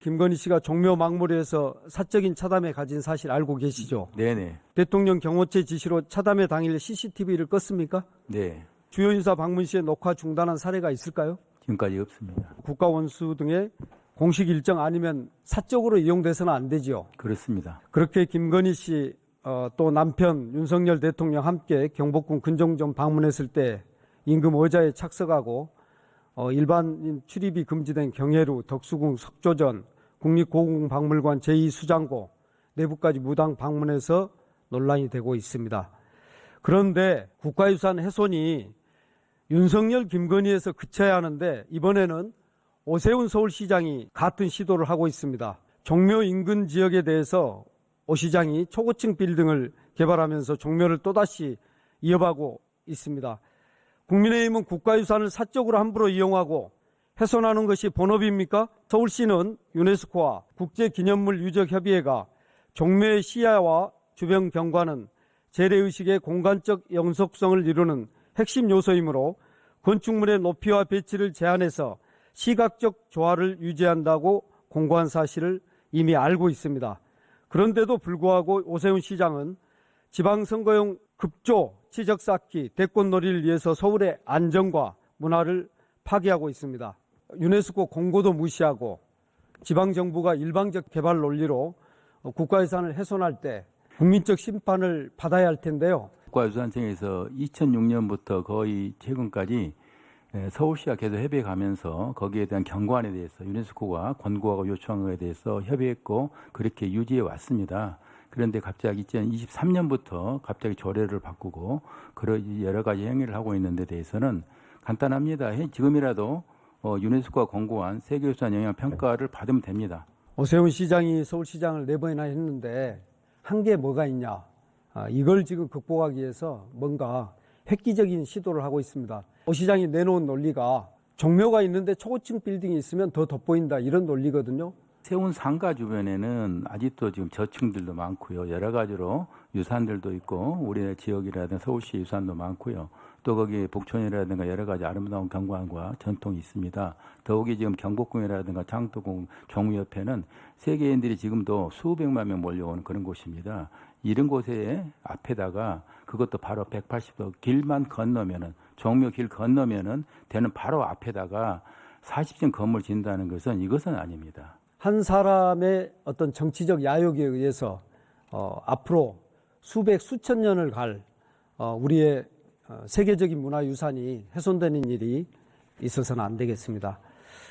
김건희 씨가 종묘 막물에서 사적인 차담에 가진 사실 알고 계시죠? 네네. 대통령 경호처 지시로 차담회 당일 CCTV를 껐습니까? 네. 주요 인사 방문 시에 녹화 중단한 사례가 있을까요? 지금까지 없습니다. 국가 원수 등의 공식 일정 아니면 사적으로 이용돼서는 안 되지요. 그렇습니다. 그렇게 김건희 씨, 어, 또 남편 윤석열 대통령 함께 경복궁 근정점 방문했을 때 임금 의자에 착석하고 어, 일반인 출입이 금지된 경회루, 덕수궁, 석조전, 국립고궁박물관 제2수장고 내부까지 무당 방문해서 논란이 되고 있습니다. 그런데 국가유산 훼손이 윤석열, 김건희에서 그쳐야 하는데 이번에는 오세훈 서울시장이 같은 시도를 하고 있습니다. 종묘 인근 지역에 대해서 오 시장이 초고층 빌딩을 개발하면서 종묘를 또다시 이어가고 있습니다. 국민의힘은 국가유산을 사적으로 함부로 이용하고 훼손하는 것이 본업입니까? 서울시는 유네스코와 국제기념물 유적협의회가 종묘의 시야와 주변 경관은 재래의식의 공간적 영속성을 이루는 핵심 요소이므로 건축물의 높이와 배치를 제한해서 시각적 조화를 유지한다고 공고한 사실을 이미 알고 있습니다. 그런데도 불구하고 오세훈 시장은 지방선거용 급조 치적 쌓기 대권놀이를 위해서 서울의 안정과 문화를 파괴하고 있습니다. 유네스코 공고도 무시하고 지방정부가 일방적 개발 논리로 국가유산을 훼손할 때 국민적 심판을 받아야 할 텐데요. 국가유산청에서 2006년부터 거의 최근까지 에, 서울시와 계속 협의해 가면서 거기에 대한 경관에 대해서 유네스코가 권고하고 요청한 것에 대해서 협의했고 그렇게 유지해 왔습니다. 그런데 갑자기 2023년부터 갑자기 조례를 바꾸고 그런 여러 가지 행위를 하고 있는 데 대해서는 간단합니다. 해- 지금이라도 어, 유네스코가 권고한 세계유산 영향 평가를 받으면 됩니다. 오세훈 시장이 서울시장을 네 번이나 했는데 한게 뭐가 있냐? 아, 이걸 지금 극복하기 위해서 뭔가 획기적인 시도를 하고 있습니다. 오 시장이 내놓은 논리가 종묘가 있는데 초고층 빌딩이 있으면 더 돋보인다 이런 논리거든요. 세운 상가 주변에는 아직도 지금 저층들도 많고요. 여러 가지로 유산들도 있고 우리 지역이라든가 서울시 유산도 많고요. 또 거기 복촌이라든가 여러 가지 아름다운 경관과 전통이 있습니다. 더욱이 지금 경복궁이라든가 장도궁 종무협회는 세계인들이 지금도 수백만 명 몰려오는 그런 곳입니다. 이런 곳에 앞에다가 그것도 바로 180도 길만 건너면은 종묘 길 건너면은 되는 바로 앞에다가 40층 건물 짓는다는 것은 이것은 아닙니다. 한 사람의 어떤 정치적 야욕에 의해서 어, 앞으로 수백 수천 년을 갈 어, 우리의 어, 세계적인 문화 유산이 훼손되는 일이 있어서는 안 되겠습니다.